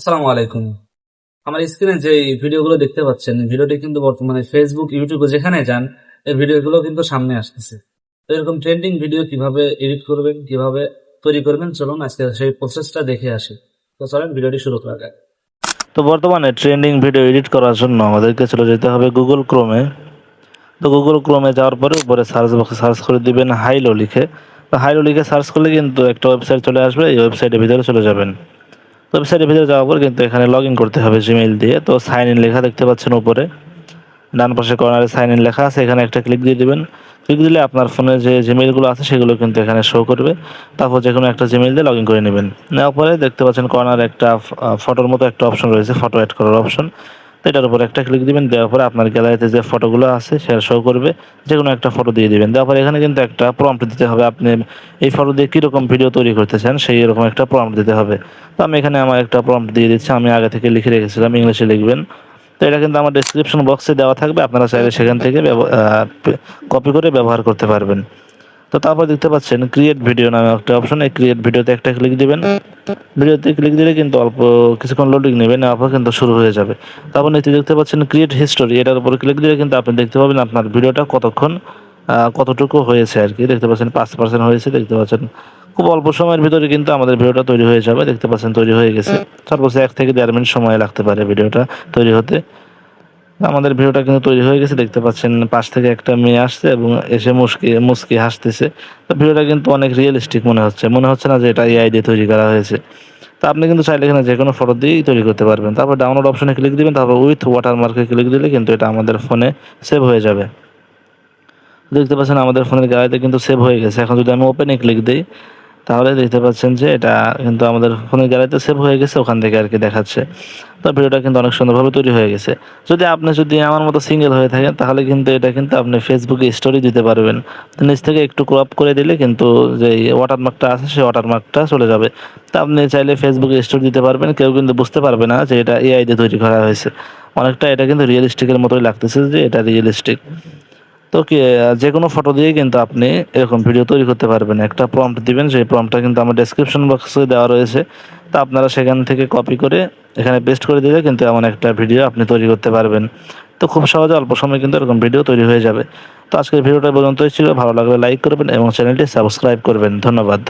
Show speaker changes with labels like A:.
A: আসসালামু আলাইকুম। আমার স্ক্রিনে যে ভিডিওগুলো দেখতে পাচ্ছেন ভিডিওটি কিন্তু বর্তমানে ফেসবুক ইউটিউবে যেখানে যান, এই ভিডিওগুলো কিন্তু সামনে আসতেছে। তো এরকম ট্রেন্ডিং ভিডিও কীভাবে এডিট করবেন, কীভাবে তৈরি করবেন, চলুন আজকে সেই প্রসেসটা দেখে আসি। তো চলেন ভিডিওটি শুরু করা যাক।
B: তো বর্তমানে ট্রেন্ডিং ভিডিও এডিট করার জন্য আমাদেরকে চলে যেতে হবে গুগল ক্রোমে তো গুগল ক্রোমে যাওয়ার পরে উপরে সার্চ বক্সে সার্চ করে দিবেন হাইলো লিখে। তো হাইলো লিখে সার্চ করলে কিন্তু একটা ওয়েবসাইট চলে আসবে, এই ওয়েবসাইটের ভিতরে চলে যাবেন। ওয়েবসাইটের ভিতরে যাওয়ার পর কিন্তু এখানে লগ ইন করতে হবে জিমেইল দিয়ে। তো সাইন ইন লেখা দেখতে পাচ্ছেন উপরে। ডান পাশে কর্নারে সাইন ইন লেখা আছে, এখানে একটা ক্লিক দিয়ে দেবেন। ক্লিক দিলে আপনার ফোনে যে জিমেইলগুলো আছে, সেগুলো কিন্তু এখানে শো করবে। তারপর যে কোনো একটা জিমেইল দিয়ে লগ ইন করে নেবেন। নেওয়ার পরে দেখতে পাচ্ছেন কর্নারে একটা ফটোর মতো একটা অপশন রয়েছে ফটো অ্যাড করার অপশন তো এটার উপর একটা ক্লিক দিবেন, দেওয়ার পরে আপনার গ্যালারিতে যে ফটোগুলো আছে সেটা শো করবে যে কোনো একটা ফটো দিয়ে দিবেন। দেওয়ার পরে এখানে কিন্তু একটা প্রম্পট দিতে হবে, আপনি এই ফটো দিয়ে কীরকম ভিডিও তৈরি করতে চান সেই রকম একটা প্রম্পট দিতে হবে। তো আমি এখানে আমার একটা প্রম্পট দিয়ে দিচ্ছি, আমি আগে থেকে লিখে রেখেছিলাম, ইংলিশে লিখবেন। তো এটা কিন্তু আমার ডিসক্রিপশন বক্সে দেওয়া থাকবে, আপনারা চাইলে সেখান থেকে কপি করে ব্যবহার করতে পারবেন। তো তারপর দেখতে পাচ্ছেন ক্রিয়েট ভিডিও নামে একটা অপশন এই ক্রিয়েট ভিডিওতে একটা ক্লিক দিবেন। ভিডিওতে ক্লিক দিলে কিন্তু অল্প কিছুক্ষণ লোডিং নেবে নেওয়ার পর কিন্তু শুরু হয়ে যাবে। তারপর নিচে দেখতে পাচ্ছেন ক্রিয়েট হিস্টোরি এটার উপর ক্লিক দিলে কিন্তু আপনি দেখতে পাবেন আপনার ভিডিওটা কতক্ষণ কতটুকু হয়েছে আর কি। দেখতে পাচ্ছেন পাঁচ পার্সেন্ট হয়েছে, দেখতে পাচ্ছেন খুব অল্প সময়ের ভিতরে কিন্তু আমাদের ভিডিওটা তৈরি হয়ে যাবে, দেখতে পাচ্ছেন তৈরি হয়ে গেছে। সর্বোচ্চ এক থেকে দেড় মিনিট সময় লাগতে পারে ভিডিওটা তৈরি হতে। আমাদের ভিডিওটা কিন্তু তৈরি হয়ে গেছে, দেখতে পাচ্ছেন পাশ থেকে একটা মেয়ে আসছে এবং এসে মুসকি মুসকি হাসতেছে। তো ভিডিওটা কিন্তু অনেক রিয়েলিস্টিক মনে হচ্ছে। মনে হচ্ছে না যে এটা এআই দিয়ে তৈরি করা হয়েছে। তো আপনি কিন্তু চাইলে এখানে যে কোনো ফটো দিয়েই তৈরি করতে পারবেন। তারপর ডাউনলোড অপশনে ক্লিক দিবেন, তারপর উইথ ওয়াটারমার্কে ক্লিক দিলে কিন্তু এটা আমাদের ফোনে সেভ হয়ে যাবে। দেখতে পাচ্ছেন আমাদের ফোনের গ্যালারিতে কিন্তু সেভ হয়ে গেছে। এখন যদি আমি ওপেনে ক্লিক দিই তাহলে দেখতে পাচ্ছেন যে এটা কিন্তু আমাদের ফোনের গ্যালারিতে সেভ হয়ে গেছে, ওখান থেকে আর কি দেখাচ্ছে। তো ভিডিওটা কিন্তু অনেক সুন্দরভাবে তৈরি হয়ে গেছে। যদি আপনি যদি আমার মতো সিঙ্গেল হয়ে থাকেন, তাহলে কিন্তু এটা কিন্তু আপনি ফেসবুকে স্টোরি দিতে পারবেন। নিচ থেকে একটু ক্রপ করে দিলে কিন্তু যে ওয়াটারমার্কটা আছে, সেই ওয়াটারমার্কটা চলে যাবে। তা আপনি চাইলে ফেসবুকে স্টোরি দিতে পারবেন, কেউ কিন্তু বুঝতে পারবে না যে এটা এআই দিয়ে তৈরি করা হয়েছে। অনেকটা এটা কিন্তু রিয়েলিস্টিকের মতোই লাগতেছে যে এটা রিয়েলিস্টিক তো যে কোনো ফটো দিয়ে কিন্তু আপনি এরকম ভিডিও তৈরি করতে পারবেন। একটা প্রম্পট দিবেন, সেই প্রম্পটটা কিন্তু আমার ডেসক্রিপশন বক্সে দেওয়া রয়েছে। তা আপনারা সেখান থেকে কপি করে এখানে পেস্ট করে দিলে কিন্তু এমন একটা ভিডিও আপনি তৈরি করতে পারবেন। তো খুব সহজে অল্প সময় কিন্তু এরকম ভিডিও তৈরি হয়ে যাবে। তো আজকের ভিডিওটা পর্যন্তই ছিল। ভালো লাগলে লাইক করবেন এবং চ্যানেলটি সাবস্ক্রাইব করবেন। ধন্যবাদ।